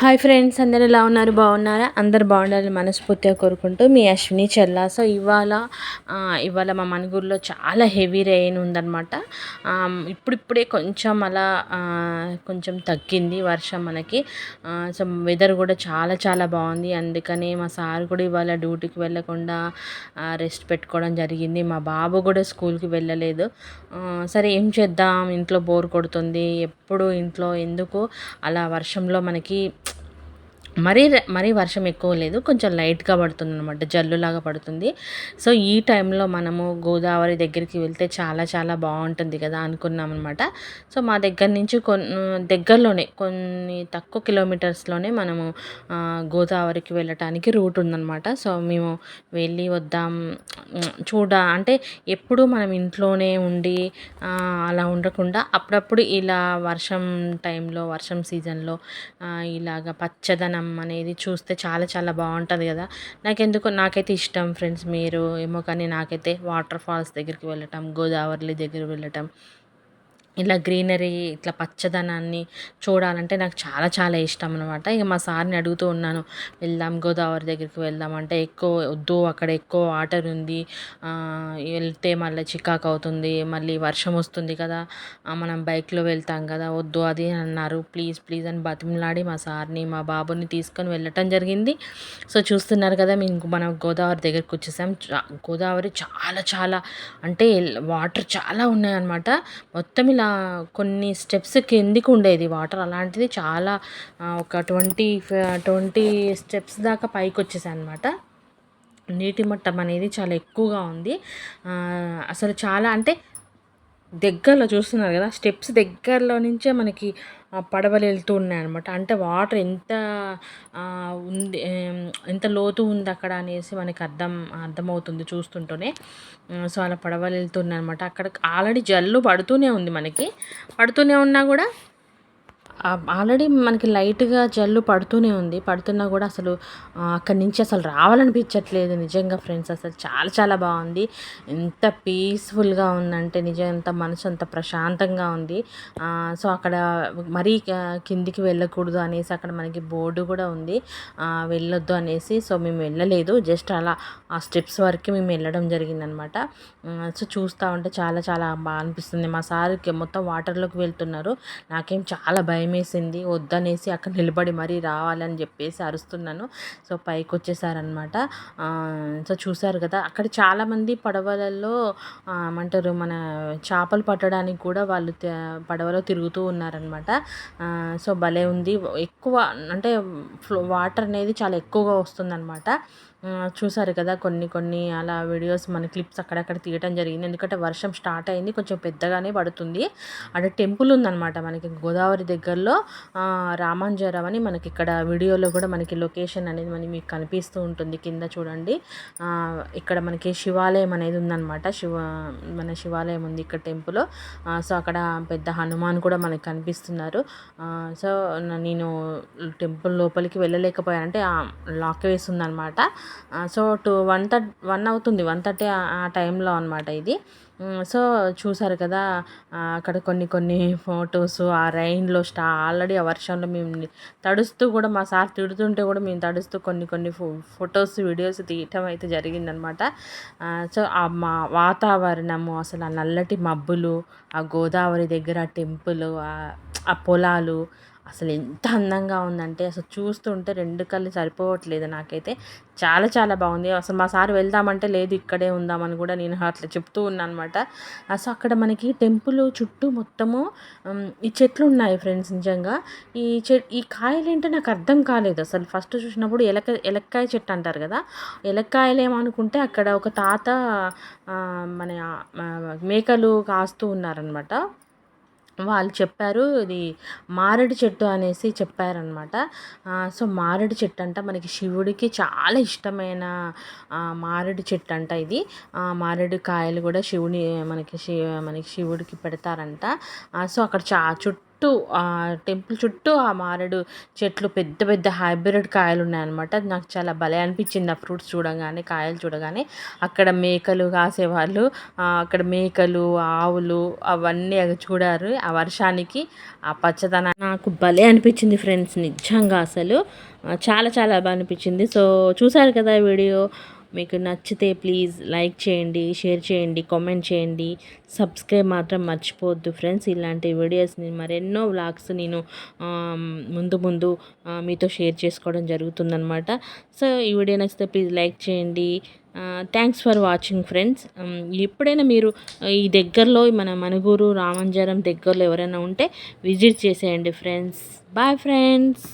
Hi friends అందరు ఎలా ఉన్నారు? బాగున్నారా? అందరు బాగుండాలని మనస్ఫూర్తిగా కోరుకుంటూ మీ అశ్విని చెల్ల. సో ఇవాళ ఇవాళ మా మనుగురులో చాలా హెవీ రెయిన్ ఉందన్నమాట. ఇప్పుడిప్పుడే కొంచెం అలా కొంచెం తగ్గింది వర్షం మనకి. సో వెదర్ కూడా చాలా చాలా బాగుంది. అందుకని మా సార్ కూడా ఇవాళ డ్యూటీకి వెళ్ళకుండా రెస్ట్ పెట్టుకోవడం జరిగింది. మా బాబు కూడా స్కూల్కి వెళ్ళలేదు. సరే ఏం చేద్దాం? ఇంట్లో బోర్ కొడుతుంది. ఎప్పుడు ఇంట్లో ఎందుకు? అలా వర్షంలో మనకి మరీ మరీ వర్షం ఎక్కువ లేదు కొంచెం లైట్గా పడుతుంది అనమాట జల్లులాగా పడుతుంది. సో ఈ టైంలో మనము గోదావరి దగ్గరికి వెళ్తే చాలా చాలా బాగుంటుంది కదా అనుకున్నాం అనమాట సో మా దగ్గర నుంచి కొన్ని దగ్గరలోనే కొన్ని తక్కువ కిలోమీటర్స్లోనే మనము గోదావరికి వెళ్ళటానికి రూట్ ఉందన్నమాట. సో మేము వెళ్ళి వద్దాం చూడ అంటే ఎప్పుడు మనం ఇంట్లోనే ఉండి అలా ఉండకుండా అప్పుడప్పుడు ఇలా వర్షం టైంలో వర్షం సీజన్లో ఇలాగ పచ్చదనం అనేది చూస్తే చాలా చాలా బాగుంటుంది కదా. నాకెందుకో నాకైతే ఇష్టం ఫ్రెండ్స్ మీరు ఏమో కానీ నాకైతే వాటర్ ఫాల్స్ దగ్గరికి వెళ్ళటం గోదావరి దగ్గర వెళ్ళటం ఇలా గ్రీనరీ ఇట్లా పచ్చదనాన్ని చూడాలంటే నాకు చాలా చాలా ఇష్టం అనమాట ఇక మా సార్ని అడుగుతూ ఉన్నాను వెళ్దాం గోదావరి దగ్గరికి వెళ్దాం. అంటే ఎక్కువ వద్దు అక్కడ ఎక్కువ వాటర్ ఉంది. వెళ్తే మళ్ళీ చికాకు అవుతుంది మళ్ళీ వర్షం వస్తుంది కదా మనం బైక్లో వెళ్తాం కదా వద్దు అది అన్నారు. ప్లీజ్ ప్లీజ్ అని బతిమలాడి మా సార్ని మా బాబుని తీసుకొని వెళ్ళటం జరిగింది. సో చూస్తున్నారు కదా మేము మనం గోదావరి దగ్గరికి వచ్చేసాం. గోదావరి చాలా చాలా అంటే వాటర్ చాలా ఉన్నాయన్నమాట. మొత్తం ఇలా కొన్ని స్టెప్స్ కిందికి ఉండేది. వాటర్ అలాంటిది చాలా ఒక ట్వంటీ ట్వంటీ స్టెప్స్ దాకా పైకి వచ్చేసాయి అనమాట నీటి మట్టం అనేది చాలా ఎక్కువగా ఉంది. అసలు చాలా అంటే దగ్గరలో చూస్తున్నారు కదా స్టెప్స్ దగ్గరలో నుంచే మనకి పడవలు వెళ్తూ ఉన్నాయి అనమాట అంటే వాటర్ ఎంత ఉంది ఎంత లోతు ఉంది అక్కడ అనేసి మనకి అర్థం అర్థమవుతుంది చూస్తుంటూనే. సో అలా పడవలు వెళ్తున్నాయి అనమాట అక్కడ ఆల్రెడీ జల్లు పడుతూనే ఉంది మనకి. పడుతూనే ఉన్నా కూడా ఆల్రెడీ మనకి లైట్గా జల్లు పడుతూనే ఉంది. పడుతున్నా కూడా అసలు అక్కడి నుంచి అసలు రావాలనిపించట్లేదు నిజంగా ఫ్రెండ్స్. అసలు చాలా చాలా బాగుంది. ఎంత పీస్ఫుల్గా ఉందంటే నిజం ఎంత మనసు అంత ప్రశాంతంగా ఉంది. సో అక్కడ మరీ కిందికి వెళ్ళకూడదు అనేసి అక్కడ మనకి బోర్డు కూడా ఉంది. వెళ్ళొద్దు అనేసి సో మేము వెళ్ళలేదు. జస్ట్ అలా ఆ స్టెప్స్ వరకు మేము వెళ్ళడం జరిగిందనమాట. సో చూస్తూ ఉంటే చాలా చాలా బాగా అనిపిస్తుంది. మా సార్కి మొత్తం వాటర్లోకి వెళ్తున్నారు. నాకేం చాలా భయం భయమేసింది వద్దనేసి అక్కడ నిలబడి మరీ రావాలని చెప్పేసి అరుస్తున్నాను. సో పైకి వచ్చేసారనమాట సో చూసారు కదా అక్కడ చాలామంది పడవలలో ఏమంటారు మన చేపలు పట్టడానికి కూడా వాళ్ళు పడవలో తిరుగుతూ ఉన్నారనమాట. సో భలే ఉంది. ఎక్కువ అంటే వాటర్ అనేది చాలా ఎక్కువగా వస్తుందన్నమాట చూసారు కదా కొన్ని కొన్ని అలా వీడియోస్ మన క్లిప్స్ అక్కడక్కడ తీయటం జరిగింది. ఎందుకంటే వర్షం స్టార్ట్ అయింది కొంచెం పెద్దగానే పడుతుంది. అక్కడ టెంపుల్ ఉందన్నమాట మనకి గోదావరి దగ్గరలో. రామాంజరం అని మనకి ఇక్కడ వీడియోలో కూడా మనకి లొకేషన్ అనేది మనకి మీకు కనిపిస్తూ ఉంటుంది కింద చూడండి. ఇక్కడ మనకి శివాలయం అనేది ఉందన్నమాట. శివ మన శివాలయం ఉంది ఇక్కడ టెంపుల్ సో అక్కడ పెద్ద హనుమాన్ కూడా మనకి కనిపిస్తున్నారు. సో నేను టెంపుల్ లోపలికి వెళ్ళలేకపోయాను అంటే లాక్ వేసి ఉందన్నమాట. So two one thirty one అవుతుంది వన్ థర్టీ ఆ టైంలో అనమాట ఇది. సో చూసారు కదా అక్కడ కొన్ని కొన్ని ఫొటోస్ ఆ రైన్లో స్టా ఆల్రెడీ ఆ వర్షంలో మేము తడుస్తూ కూడా మా సార్ తిడుతుంటే కూడా మేము తడుస్తూ కొన్ని కొన్ని ఫో ఫొటోస్ వీడియోస్ తీయటం అయితే జరిగిందనమాట సో ఆ మా వాతావరణము అసలు ఆ నల్లటి మబ్బులు ఆ గోదావరి దగ్గర టెంపుల్ ఆ పొలాలు అసలు ఎంత అందంగా ఉందంటే అసలు చూస్తుంటే రెండు కళ్ళు సరిపోవట్లేదు నాకైతే. చాలా చాలా బాగుంది. అసలు మా సార్ వెళ్దామంటే లేదు ఇక్కడే ఉందామని కూడా నేను అట్లా చెప్తూ ఉన్నాను అనమాట అసలు అక్కడ మనకి టెంపుల్ చుట్టూ మొత్తము ఈ చెట్లు ఉన్నాయి ఫ్రెండ్స్ నిజంగా. ఈ చె ఈ కాయలు ఏంటో నాకు అర్థం కాలేదు. అసలు ఫస్ట్ చూసినప్పుడు ఎలక ఎలక్కాయ చెట్టు అంటారు కదా. ఎలక్కాయలు ఏమనుకుంటే అక్కడ ఒక తాత మన మేకలు కాస్తూ ఉన్నారనమాట. వాళ్ళు చెప్పారు ఇది మారేడు చెట్టు అనేసి చెప్పారనమాట. సో మారేడు చెట్టు అంట మనకి శివుడికి చాలా ఇష్టమైన మారేడు చెట్టు అంట ఇది మారేడు కాయలు కూడా శివుని మనకి శి మనకి శివుడికి పెడతారంట. సో అక్కడ చా చుట్టూ చుట్టూ ఆ టెంపుల్ చుట్టూ ఆ మారేడు చెట్లు పెద్ద పెద్ద హైబ్రిడ్ కాయలు ఉన్నాయన్నమాట. అది నాకు చాలా భలే అనిపించింది ఆ ఫ్రూట్స్ చూడగానే కాయలు చూడగానే. అక్కడ మేకలు కాసేవాళ్ళు. అక్కడ మేకలు ఆవులు అవన్నీ చూడారు. ఆ వర్షానికి ఆ పచ్చదనం నాకు భలే అనిపించింది ఫ్రెండ్స్. నిజంగా అసలు చాలా చాలా బాగా అనిపించింది. సో చూసారు కదా వీడియో? మీకు నచ్చితే ప్లీజ్ లైక్ చేయండి షేర్ చేయండి కామెంట్ చేయండి. సబ్స్క్రైబ్ మాత్రం మర్చిపోవద్దు ఫ్రెండ్స్ ఇలాంటి వీడియోస్ని మరెన్నో వ్లాగ్స్ నేను ముందు ముందు మీతో షేర్ చేసుకోవడం జరుగుతుందనమాట సో ఈ వీడియో నచ్చితే ప్లీజ్ లైక్ చేయండి. థ్యాంక్స్ ఫర్ వాచింగ్ ఫ్రెండ్స్ ఎప్పుడైనా మీరు ఈ దగ్గరలో మన మనుగూరు రామంజరం దగ్గరలో ఎవరైనా ఉంటే విజిట్ చేసేయండి ఫ్రెండ్స్ బాయ్ ఫ్రెండ్స్